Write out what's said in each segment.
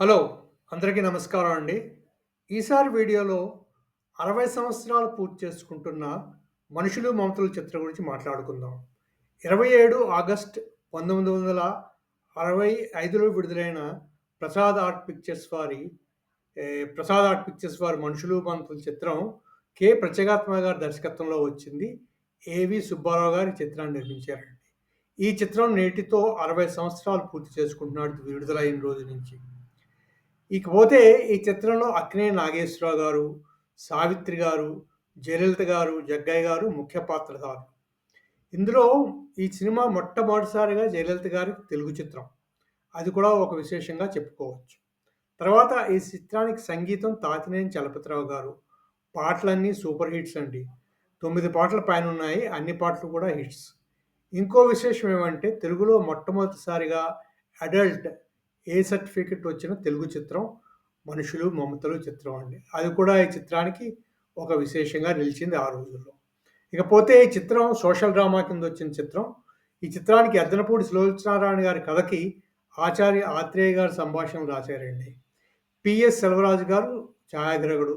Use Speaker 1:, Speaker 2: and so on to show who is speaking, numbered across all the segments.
Speaker 1: Hello! అందరికీ నమస్కారం అండి. ఈసారి వీడియోలో 60 సంవత్సరాలు పూర్తి చేసుకుంటున్న 'మనుషులు మమతల చిత్రం గురించి మాట్లాడుకుందాం. 27 ఆగస్ట్ 1965లో విడుదలైన ప్రసాద్ ఆర్ట్ పిక్చర్స్ వారి ప్రసాద్ ఆర్ట్ పిక్చర్స్ వారి 'మనుషులు మమతల చిత్రం కె. ప్రత్యేగాత్మ గారి దర్శకత్వంలో వచ్చింది. ఏవి సుబ్బారావు గారి చిత్రాన్ని నిర్మించారండి. ఈ చిత్రం నేటితో 60 సంవత్సరాలు పూర్తి చేసుకుంటున్నాడు విడుదలైన రోజు నుంచి. ఇకపోతే ఈ చిత్రంలో అక్నే నాగేశ్వరరావు గారు, సావిత్రి గారు, జయలలిత గారు, జగ్గయ్య గారు ముఖ్య పాత్రధారులు. ఇందులో ఈ సినిమా మొట్టమొదటిసారిగా జయలలిత గారి తెలుగు చిత్రం. అది కూడా ఒక విశేషంగా చెప్పుకోవచ్చు. తర్వాత ఈ చిత్రానికి సంగీతం తాతినేని చలపతిరావు గారు. పాటలన్నీ సూపర్ హిట్స్ అండి. తొమ్మిది పాటల పైన ఉన్నాయి అన్ని పాటలు కూడా హిట్స్. ఇంకో విశేషం ఏమంటే తెలుగులో మొట్టమొదటిసారిగా అడల్ట్ ఏ సర్టిఫికెట్ వచ్చిన తెలుగు చిత్రం 'మనుషులు మమతలు' చిత్రం అండి. అది కూడా ఈ చిత్రానికి ఒక విశేషంగా నిలిచింది ఆ రోజుల్లో. ఇకపోతే ఈ చిత్రం సోషల్ డ్రామా కింద వచ్చిన చిత్రం. ఈ చిత్రానికి అద్దనపూడి సులోచనారాయణ గారి కథకి ఆచార్య ఆత్రేయ గారు సంభాషణలు రాశారండి. పిఎస్ సెల్వరాజు గారు ఛాయాగ్రహకుడు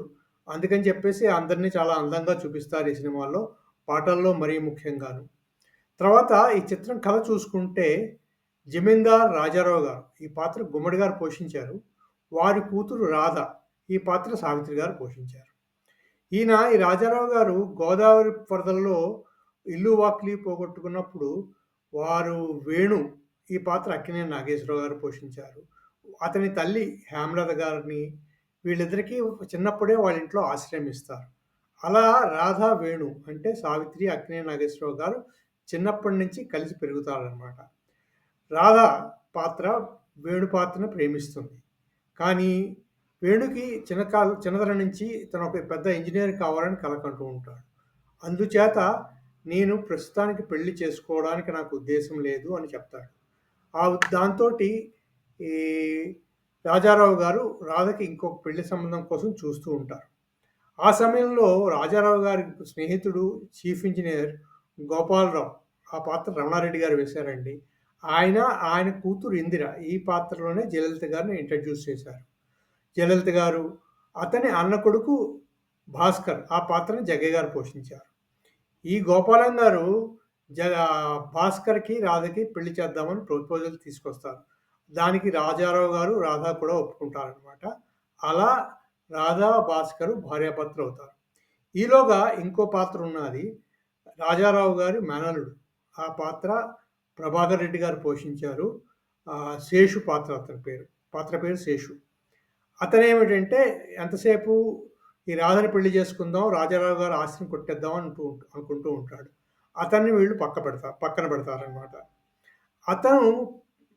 Speaker 1: అందుకని చెప్పేసి అందరినీ చాలా అందంగా చూపిస్తారు ఈ సినిమాల్లో పాటల్లో మరీ ముఖ్యంగాను. తర్వాత ఈ చిత్రం కథ చూసుకుంటే జమీందార్ రాజారావు గారు ఈ పాత్ర గుమ్మడి గారు పోషించారు. వారి కూతురు రాధ ఈ పాత్ర సావిత్రి గారు పోషించారు. ఈయన ఈ రాజారావు గారు గోదావరి వరదల్లో ఇల్లు వాకిలి పోగొట్టుకున్నప్పుడు వారు వేణు ఈ పాత్ర అక్కినే నాగేశ్వరరావు గారు పోషించారు. అతని తల్లి హేమలత గారిని వీళ్ళిద్దరికీ చిన్నప్పుడే వాళ్ళ ఇంట్లో ఆశ్రయం ఇస్తారు. అలా రాధ, వేణు అంటే సావిత్రి, అక్కినే నాగేశ్వరరావు గారు చిన్నప్పటి నుంచి కలిసి పెరుగుతారనమాట. రాధ పాత్ర వేణు పాత్రను ప్రేమిస్తుంది. కానీ వేణుకి చిన్నకాల చిన్నతనం నుంచి తను ఒక పెద్ద ఇంజనీర్ కావాలని కలకంటూ ఉంటాడు. అందుచేత నేను ప్రస్తుతానికి పెళ్ళి చేసుకోవడానికి నాకు ఉద్దేశం లేదు అని చెప్తాడు. ఆ దాంతోటి ఈ రాజారావు గారు రాధకి ఇంకొక పెళ్ళి సంబంధం కోసం చూస్తూ ఉంటారు. ఆ సమయంలో రాజారావు గారి స్నేహితుడు చీఫ్ ఇంజనీర్ గోపాలరావు ఆ పాత్ర రమణారెడ్డి గారు వేశారండి. ఆయన, ఆయన కూతురు ఇందిర ఈ పాత్రలోనే జయలలిత గారిని ఇంట్రడ్యూస్ చేశారు. జయలలిత గారు, అతని అన్న కొడుకు భాస్కర్ ఆ పాత్రని జగ్గయ్య గారు పోషించారు. ఈ గోపాలం గారు జ భాస్కర్‌కి, రాధకి పెళ్ళి చేద్దామని ప్రపోజల్ తీసుకొస్తారు. దానికి రాజారావు గారు, రాధ కూడా ఒప్పుకుంటారనమాట. అలా రాధా, భాస్కరు భార్యాభర్తలవుతారు. ఈలోగా ఇంకో పాత్ర ఉన్నది. రాజారావు గారి మేనల్లుడు. ఆ పాత్ర ప్రభాకర్ రెడ్డి గారు పోషించారు. శేషు పాత్ర అతని పేరు. పాత్ర పేరు శేషు. అతనేమిటంటే ఎంతసేపు ఈ రాధని పెళ్ళి చేసుకుందాం, రాజారావు గారు ఆస్తిని కొట్టేద్దాం అంటూ అనుకుంటూ ఉంటాడు. అతన్ని వీళ్ళు పక్క పెడతారు పక్కన పెడతారనమాట. అతను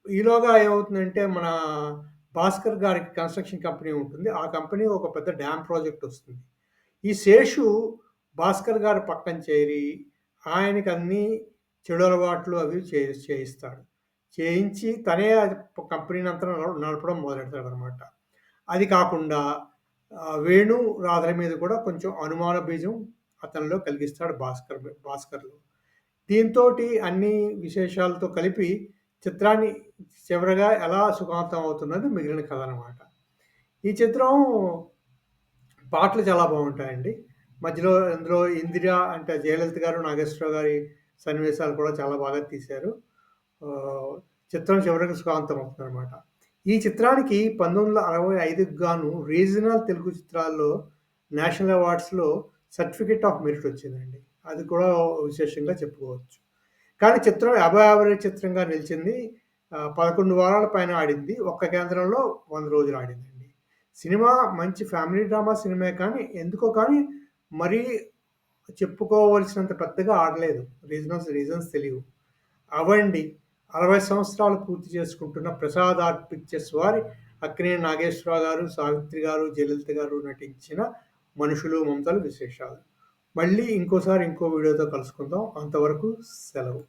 Speaker 1: ఈలోగా ఏమవుతుందంటే మన భాస్కర్ గారికి కన్‌స్ట్రక్షన్ కంపెనీ ఉంటుంది. ఆ కంపెనీ ఒక పెద్ద డ్యామ్ ప్రాజెక్ట్ వస్తుంది. ఈ శేషు భాస్కర్ గారు పక్కన చేరి ఆయనకి అన్నీ చెడు అలవాట్లు అవి చే చేయిస్తాడు. చేయించి తనే కంపెనీని అంతా నడపడం మొదలెడతాడనమాట. అది కాకుండా వేణు, రాధల మీద కూడా కొంచెం అనుమాన బీజం అతనిలో కలిగిస్తాడు భాస్కర్ భాస్కర్‌లో. దీంతో అన్ని విశేషాలతో కలిపి చిత్రాన్ని చివరగా ఎలా సుఖాంతం అవుతున్నది మిగిలిన కథ అనమాట. ఈ చిత్రం పాటలు చాలా బాగుంటాయండి మధ్యలో ఇందులో ఇందిర అంటే జయలలిత గారు, నాగేశ్వరరావు గారి సన్నివేశాలు కూడా చాలా బాగా తీశారు. చిత్రం చివరికి సుఖాంతం అవుతుందన్నమాట ఈ చిత్రానికి 1965కి గాను రీజనల్ తెలుగు చిత్రాల్లో నేషనల్ అవార్డ్స్‌లో సర్టిఫికేట్ ఆఫ్ మెరిట్ వచ్చిందండి. అది కూడా విశేషంగా చెప్పుకోవచ్చు. కానీ చిత్రం అబా యావరేజ్ చిత్రంగా నిలిచింది. పదకొండు వారాల పైన ఆడింది. ఒక్క కేంద్రంలో వంద రోజులు ఆడిందండి. సినిమా మంచి ఫ్యామిలీ డ్రామా సినిమా కానీ ఎందుకో కానీ మరీ చెప్పుకోవలసినంత పెద్దగా ఆడలేదు. రీజనల్స్ రీజన్స్ తెలియవు. అవండి 60 సంవత్సరాలు పూర్తి చేసుకుంటున్న ప్రసాద్ ఆర్ట్ పిక్చర్స్ వారి అక్కినే నాగేశ్వరరావు గారు, సావిత్రి గారు, జయలలిత గారు నటించిన 'మనుషులు మమతలు' విశేషాలు. మళ్ళీ ఇంకోసారి ఇంకో వీడియోతో కలుసుకుందాం. అంతవరకు సెలవు.